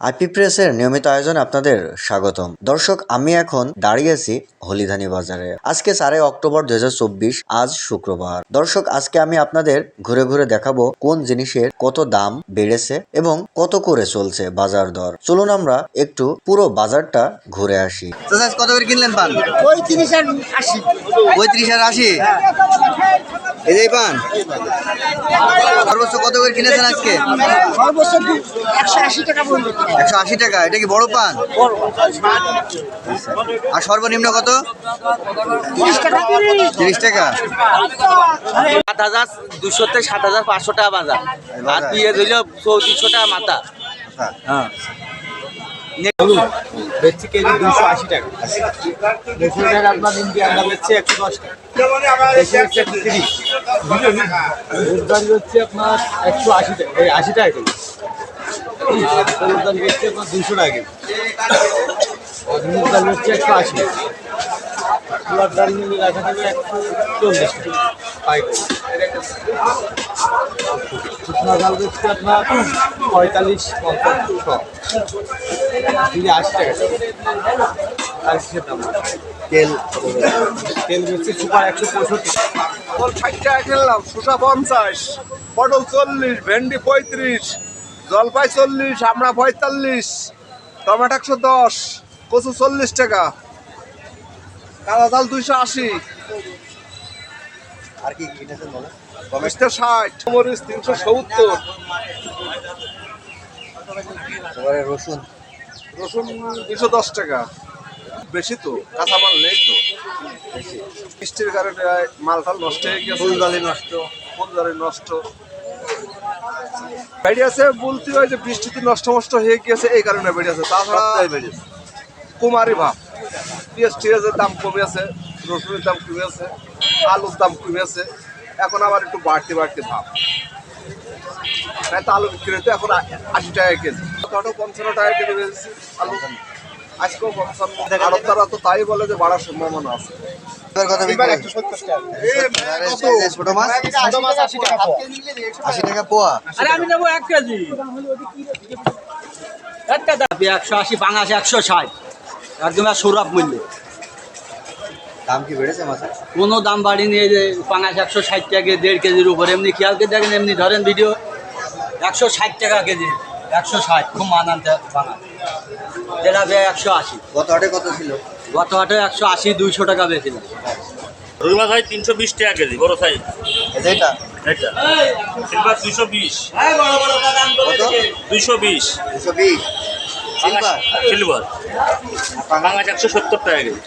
IP প্রেসের নিয়মিত আয়োজন আপনাদের স্বাগতম। দর্শক আমি এখন দাঁড়িয়েছি হলিধানি বাজারে। আজকে চারে অক্টোবর দুই আজ শুক্রবার। দর্শক আজকে আমি আপনাদের ঘুরে ঘুরে দেখাবো কোন জিনিসের কত দাম বেড়েছে এবং কত করে চলছে বাজার দর। চলুন আমরা একটু পুরো বাজারটা ঘুরে আসি। কত করে কিনলেন পান? পঁয়ত্রিশ আর আশি। পঁয়ত্রিশ আর আশি? এই পান সর্বোচ্চ কত করে কিনেছেন আজকে? একশো আশি টাকা একশো আশি টাকা এটা কি বড় পান? আর সর্বনিম্ন কত? তিরিশ টাকা তিরিশ তিরিশ টাকা। সাত হাজার দুশো থেকে সাত হাজার পাঁচশো টাকা বাজার। আর দিয়ে দিল চৌত্রিশশো টাকা মাথা। হ্যাঁ। বেচছি কেজি দুশো আশি টাকা। দেশি টাকা আপনার ইন্ডিয়া আমরা বেচছি একশো দশ টাকা। দেশি হচ্ছে একশো তিরিশ। রোজগারি হচ্ছে আপনার একশো আশি টাকা। এই আশি টাকা কেজি। রোজগারি বেচছি আপনার দুশো টাকা কেজি। হচ্ছে একশো আশি পুরার দাঁড়ি নিয়ে রাখা থাকবে একশো চল্লিশ শুকনো আপনার পঁয়তাল্লিশ পঞ্চাশ ছ আশি টাকা। আর কিসের দাম? তেল। তেল বেচছি সুপার একশো পঁয়ষট্টি। ষাট টাকা কিনলাম শসা পঞ্চাশ পটল চল্লিশ ভেন্ডি পঁয়ত্রিশ জলপাই চল্লিশ আমরা পঁয়তাল্লিশ টমেটো একশো দশ কচু চল্লিশ টাকা। কালা চাল দুইশো আশি। আর কি কিনেছেন টমেটো ষাট। মরিচ তিনশো সত্তর। রসুন। রসুন দুশো দশ টাকা। বেশি তো কাঁচামাল নেই তো। বৃষ্টির কারণে মাল টাল নষ্ট হয়ে গেছে। ফুলদালি নষ্ট। ফুলদালি নষ্ট। বেরিয়েছে বলতে হয় যে বৃষ্টিতে নষ্ট নষ্ট হয়ে গিয়েছে এই কারণে বেড়ে বেরিয়েছে তাছাড়া কুমারী ভাব। পেঁয়াজ টিয়াজের দাম কমেছে রসুনের দাম কমে আছে আলুর দাম কমে আছে। এখন আবার একটু বাড়তি বাড়তি ভাব। তো আলু বিক্রি হতো এখন আশি টাকা কেজি। কত পঞ্চান্ন টাকা কেজি বেচেছি আলু আজকেও পঞ্চান্ন আরব তারা তো তাই বলে যে বাড়ার সম্ভাবনা আছে। আশি টাকা পোয়া। আরে আমি নেব এক কেজি। একটা দাম একশো আশি পাঙাশ একশো ষাট। একদম আর সৌরভ মূল্য। দাম কি বেড়েছে মাছের কোনো দাম বাড়িনি এই যে পাঙাশ একশো ষাট টাকা দেড় কেজির উপর। এমনি খেয়ালকে দেখেন এমনি ধরেন ভিডিও একশো ষাট টাকা কেজি একশো ষাট খুব মান আনতে পাঙাশ যেটা বে একশো আশি। গত হাটে কত ছিল? গত হাটে একশো আশি দুইশো টাকা বেশিলাম রুই মাছ হয় তিনশো বিশ টাকা কেজি বড় সাইজ এই এটা? এটা সিলভার দুশো বিশ। দুইশো বিশ। দুশো বিশ। সিলভার। পাঙাশ একশো সত্তর টাকা কেজি।